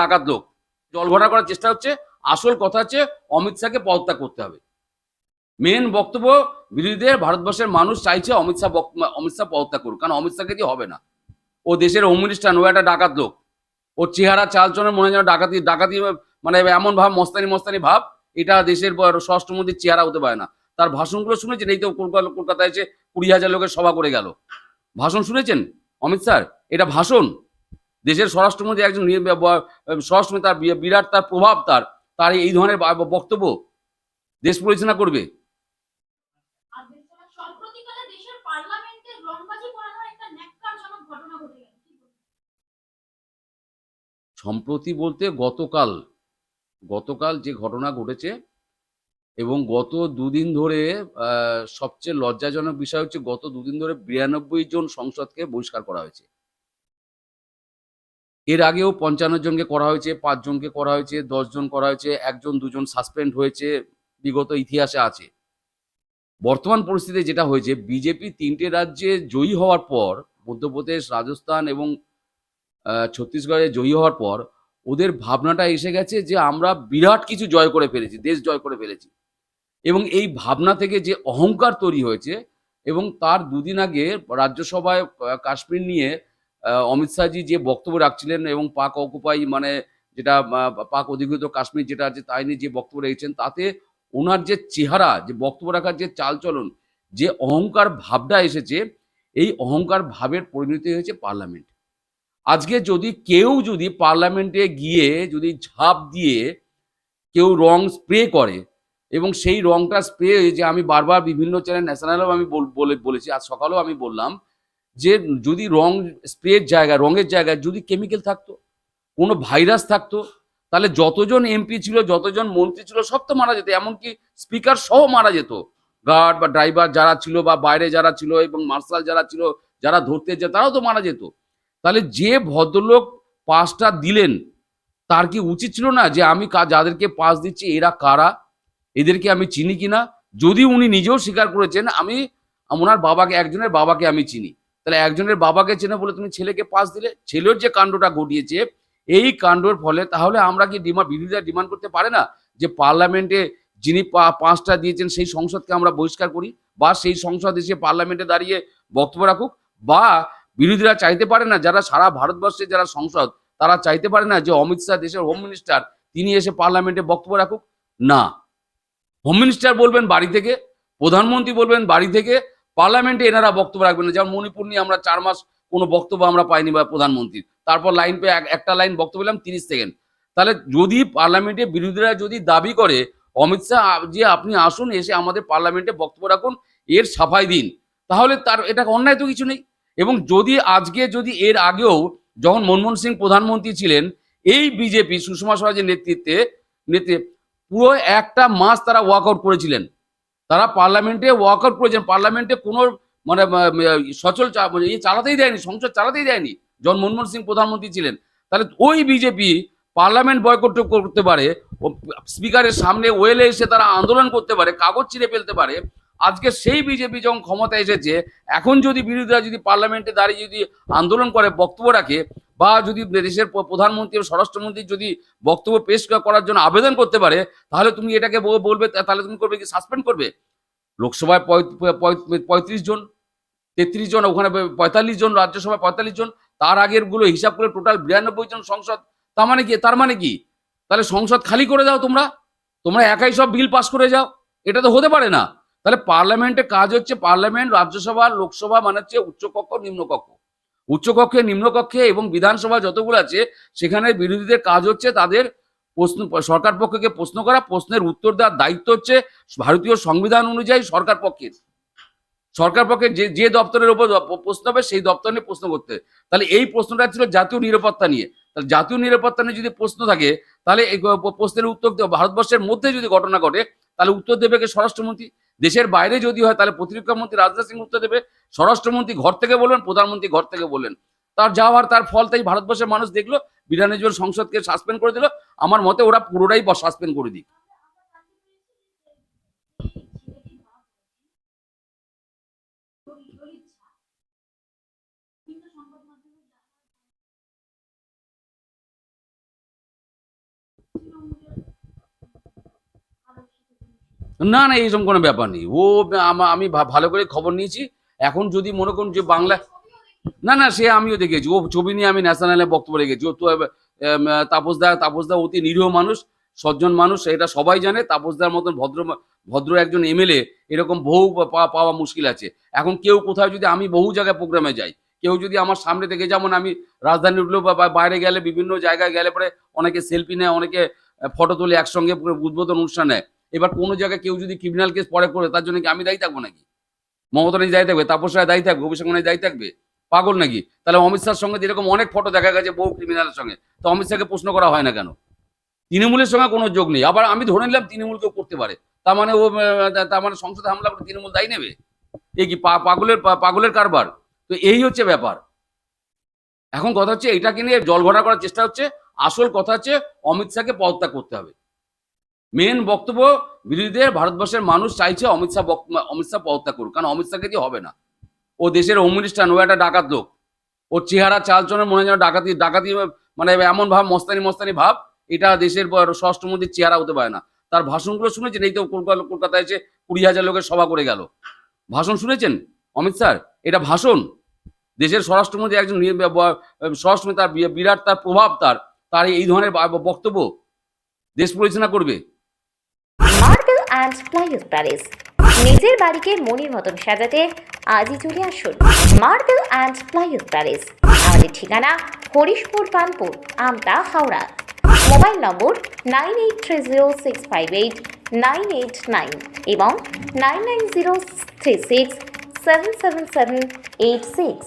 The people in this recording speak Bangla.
ডাকাত লোক। জল ভরা করার চেষ্টা হচ্ছে। আসল কথা হচ্ছে, অমিত শাহকে পদত্যাগ করতে হবে। মেন বক্তব্য, বিরোধীদের, ভারতবর্ষের মানুষ চাইছে অমিত শাহ অমিত শাহ পদত্যাগ করুক। কারণ অমিত শাহকে হবে না। ও দেশের হোম মিনিস্টার ও একটা ডাকাত লোক। ওর চেহারা চালচলন মনে যেন ডাকাতি ডাকাতি মানে এমন ভাব, মস্তানি মস্তানি ভাব, এটা দেশের স্বরাষ্ট্রমন্ত্রীর চেহারা হতে পারে না। তার ভাষণগুলো শুনেছেন? এই তো কলকাতা, কলকাতায় এসে কুড়ি হাজার লোকের সভা করে গেল। ভাষণ শুনেছেন অমিত স্যার এটা ভাষণ। দেশের স্বরাষ্ট্রমন্ত্রী একজন স্বরাষ্ট্রমন্ত্রী তার বিরাট তার প্রভাব, তার তার এই ধরনের বক্তব্য দেশ পরিচালনা করবে? সম্প্রতি বলতে গতকাল গতকাল যে ঘটনা ঘটেছে এবং গত দুদিন ধরে সবচেয়ে লজ্জাজনক বিষয় হচ্ছে গত দুদিন ধরে বিরানব্বই জন সংসদকে বহিষ্কার করা হয়েছে এর আগেও পঞ্চান্ন জনকে করা হয়েছে, পাঁচ জনকে করা হয়েছে, দশ জন করা হয়েছে, একজন, দুজন সাসপেন্ড হয়েছে, বিগত ইতিহাসে আছে। বর্তমান পরিস্থিতিতে যেটা হয়েছে, বিজেপি তিনটে রাজ্যে জয়ী হওয়ার পর, মধ্যপ্রদেশ, রাজস্থান এবং ছত্তিশগড়ে জয়ী হওয়ার পর, ওদের ভাবনাটা এসে গেছে যে আমরা বিরাট কিছু জয় করে ফেলেছি, দেশ জয় করে ফেলেছি। এবং এই ভাবনা থেকে যে অহংকার তৈরি হয়েছে এবং তার দুদিন আগে রাজ্যসভায় কাশ্মীর নিয়ে অমিত শাহজি যে বক্তব্য রাখছিলেন এবং পাক অকুপাই মানে যেটা পাক অধিকৃত কাশ্মীর যেটা আছে তাই নিয়ে যে বক্তব্য রেখেছেন, তাতে ওনার যে চেহারা, যে বক্তব্য রাখার যে চালচলন, যে অহংকার ভাবটা এসেছে, এই অহংকার ভাবের পরিণতি হয়েছে পার্লামেন্ট। আজকে যদি কেউ যদি পার্লামেন্টে গিয়ে যদি ঝাঁপ দিয়ে কেউ রং স্প্রে করে এবং সেই রংটা স্প্রে যে আমি বারবার বিভিন্ন চ্যানেল, ন্যাশনালেও আমি বল- বলে, বলেছি, আজ সকালেও আমি বললাম যে যদি রং স্প্রের জায়গায় রঙের জায়গায় যদি কেমিক্যাল থাকতো, কোনো ভাইরাস থাকতো, তাহলে যতজন এমপি ছিল, যতজন মন্ত্রী ছিল, সব তো মারা যেত। এমনকি স্পিকার সহ মারা যেত। গার্ড বা ড্রাইভার যারা ছিল বা বাইরে যারা ছিল এবং মার্শাল যারা ছিল, যারা ধরতে যেত তারাও তো মারা যেত। তাহলে যে ভদ্রলোক পাসটা দিলেন, তার কি উচিত ছিল না যে, আমি যাদেরকে পাস দিচ্ছি, এরা কারা? এদেরকে আমি চিনি কিনা? যদি উনি নিজেও স্বীকার করেছেন, আমি, ওনার বাবাকে, একজনের বাবাকে আমি চিনি। তাহলে একজনের বাবাকে চেনে বলে তুমি ছেলেকে পাস দিলে, ছেলের যে কাণ্ডটা ঘটিয়েছে, এই কাণ্ডর ফলে তাহলে আমরা কি ডিমান্ড বিরোধীরা ডিমান্ড করতে পারে না যে পার্লামেন্টে যিনি পাঁচটা দিয়েছেন সেই সংসদকে আমরা বহিষ্কার করি বা সেই সংসদ এসে পার্লামেন্টে দাঁড়িয়ে বক্তব্য রাখুক? বা বিরোধীরা চাইতে পারে না, যারা সারা ভারতবর্ষে যারা সংসদ, তারা চাইতে পারে না যে অমিত শাহ দেশের হোম মিনিস্টার তিনি এসে পার্লামেন্টে বক্তব্য রাখুক? না। হোম মিনিস্টার বলবেন বাড়ি থেকে, প্রধানমন্ত্রী বলবেন বাড়ি থেকে পার্লামেন্টে এনারা বক্তব্য রাখবেন না। যেমন মণিপুর নিয়ে আমরা চার মাস কোনো বক্তব্য আমরা পাইনি বা প্রধানমন্ত্রীর। তারপর লাইন পেয়ে এক- একটা লাইন বক্তব্য পেলাম তিরিশ সেকেন্ড। তাহলে যদি পার্লামেন্টে বিরোধীরা যদি দাবি করে, অমিত শাহ যে আপনি আসুন, এসে আমাদের পার্লামেন্টে বক্তব্য রাখুন, এর সাফাই দিন। তাহলে তার, এটা অন্যায় তো কিছু নেই। এবং যদি আজকে, যদি এর আগেও যখন মনমোহন সিং প্রধানমন্ত্রী ছিলেন, এই বিজেপি, সুষমা স্বরাজের নেতৃত্বে নেতৃত্বে পুরো একটা মাস তারা ওয়াকআউট করেছিলেন। তারা পার্লামেন্টে ওয়াকআউট করেছেন, পার্লামেন্টে কোনো মানে সচল মানে ইয়ে চালাতেই দেয়নি, সংসদ চালাতেই দেয়নি। যখন মনমোহন সিং প্রধানমন্ত্রী ছিলেন। তাহলে ওই বিজেপি পার্লামেন্ট বয়কট করতে পারে স্পিকারের সামনে ওয়েলে এসে তারা আন্দোলন করতে পারে, কাগজ ছিঁড়ে ফেলতে পারে, আজকে সেই বিজেপি যখন ক্ষমতা এসেছে, এখন যদি বিরোধীরা যদি পার্লামেন্টে দাঁড়িয়ে যদি আন্দোলন করে, বক্তব্য রাখে বা যদি দেশের প্রধানমন্ত্রী ও স্বরাষ্ট্রমন্ত্রী যদি বক্তব্য পেশ করার জন্য আবেদন করতে পারে, তাহলে তুমি এটাকে বলবে তাহলে তুমি করবে কি? সাসপেন্ড করবে? লোকসভায় পঁয়- পঁয়- পঁয়ত্রিশ জন, তেত্রিশ জন, ওখানে পঁয়তাল্লিশ জন, রাজ্যসভায় পঁয়তাল্লিশ জন, তার আগেরগুলো হিসাব করে টোটাল বিরানব্বই জন সংসদ, তার মানে কি? তার মানে কি? তাহলে সংসদ খালি করে দাও তোমরা তোমরা একাই সব বিল পাস করে যাও, এটা তো হতে পারে না। তাহলে পার্লামেন্টে কাজ হচ্ছে, পার্লামেন্ট, রাজ্যসভা, লোকসভা মানে হচ্ছে উচ্চকক্ষ, নিম্নকক্ষ। উচ্চকক্ষে, নিম্নকক্ষে এবং বিধানসভা যতগুলো আছে, সেখানে বিরোধীদের কাজ হচ্ছে তাদের প্রশ্ন, সরকার পক্ষকে প্রশ্ন করা, প্রশ্নের উত্তর দেওয়ার দায়িত্ব হচ্ছে ভারতীয় সংবিধান অনুযায়ী সরকার পক্ষের। সরকার পক্ষে যে যে দপ্তরের উপর প্রশ্ন হবে, সেই দপ্তর নিয়ে প্রশ্ন করতে তাহলে এই প্রশ্নটা ছিল জাতীয় নিরাপত্তা নিয়ে। তাহলে জাতীয় নিরাপত্তা নিয়ে যদি প্রশ্ন থাকে, তাহলে প্রশ্নের উত্তর ভারতবর্ষের মধ্যে যদি ঘটনা ঘটে, তাহলে উত্তর দেবে কে স্বরাষ্ট্রমন্ত্রী? দেশের বাইরে যদি হয়, তাহলে প্রতিরক্ষা মন্ত্রী রাজনাথ সিং উত্তর দেবে, স্বরাষ্ট্রমন্ত্রী ঘর থেকে বলবেন, প্রধানমন্ত্রী ঘর থেকে বললেন তার যাওয়ার তার ফল, তাই ভারতবর্ষের মানুষ দেখল বিধানসভা সংসদকে সাসপেন্ড করে দিল আমার মতে ওরা পুরোটাই সাসপেন্ড করে দিক আদর্শ থেকে? না না, এইরকম কোনো ব্যাপার নেই। ও, আমা- ভালো করে খবর নিয়েছি। এখন যদি মনে করুন যে বাংলা, না না, সে আমিও দেখেছি। ও ছবি নিয়ে আমি ন্যাশনালে বক্তব্য রেখেছি। ও তো তাপসদা তাপসদা অতি নিরীহ মানুষ, সজ্জন মানুষ এটা সবাই জানে। তাপসদার মতন ভদ্র ভদ্র একজন এমএলএ এরকম বহু পাওয়া মুশকিল আছে। এখন কেউ কোথাও যদি আমি বহু জায়গায় প্রোগ্রামে যাই, কেউ যদি আমার সামনে থেকে, যেমন আমি রাজধানী উঠল বা বা, বাইরে গেলে, বিভিন্ন জায়গায় গেলে পরে অনেকে সেলফি নেয়, অনেকে ফটো তোলে একসঙ্গে, উদ্বোধন অনুষ্ঠান নেয়। এবার কোনো জায়গায় কেউ যদি ক্রিমিনাল কেস পরে করে, তার জন্য কি আমি দায়ী থাকব নাকি? মমতা রায় দায়ী থাকবে, তাপস রায় দায়ী থাকবে, অভিষেক রায় দায়ী থাকবে? পাগল নাকি? তাহলে অমিত শাহর সঙ্গে যেরকম অনেক ফটো দেখা গেছে বহু ক্রিমিনালের সঙ্গে, তো অমিত শাহকে প্রশ্ন করা হয় না কেন? তৃণমূলের সঙ্গে কোনো যোগ নেই। আবার আমি ধরে নিলাম তৃণমূলকেও করতে পারে। তার মানে ও তার মানে সংসদে হামলা করে তৃণমূল দায়ী নেবে? এ কি পাগলের পাগলের কারবার? তো এই হচ্ছে ব্যাপার। এখন কথা হচ্ছে এটাকে নিয়ে জল ঘটা করার চেষ্টা হচ্ছে? আসল কথা হচ্ছে, অমিত শাহকে পদত্যাগ করতে হবে। মেন বক্তব্য, বিরোধীদের ভারতবর্ষের মানুষ চাইছে অমিত শাহ অমিত শাহ পদত্যাগ করুক। কারণ অমিত শাহকে দিয়ে হবে না। ও দেশের হোম মিনিস্টার ও একটা ডাকাত লোক। ওর চেহারা চালচনের মনে যেন ডাকাতি ডাকাতি মানে এমন ভাব, মস্তানি মস্তানি ভাব, এটা দেশের স্বরাষ্ট্রমন্ত্রীর চেহারা হতে পারে না। তার ভাষণগুলো শুনেছেন? এই তো কলকাতা, কলকাতায় এসে কুড়ি হাজার লোকের সভা করে গেল। ভাষণ শুনেছেন অমিত স্যার এটা ভাষণ। দেশের স্বরাষ্ট্রমন্ত্রী একজন স্বরাষ্ট্রমন্ত্রী তার বিরাট তার প্রভাব তার তার এই ধরনের বক্তব্য। দেশ পরিচালনা করবে। অ্যান্ড প্লাইউড প্যালেস নিজের বাড়িকে মনের মতন সাজাতে আজই চলে আসুন মার্বেল অ্যান্ড প্লাইউড প্যালেস আমাদের ঠিকানা Harishpur, Kanpur, Amta, Howrah. Mobile number nine eight three zero six five eight nine eight nine এবং nine nine zero three six seven seven seven eight six.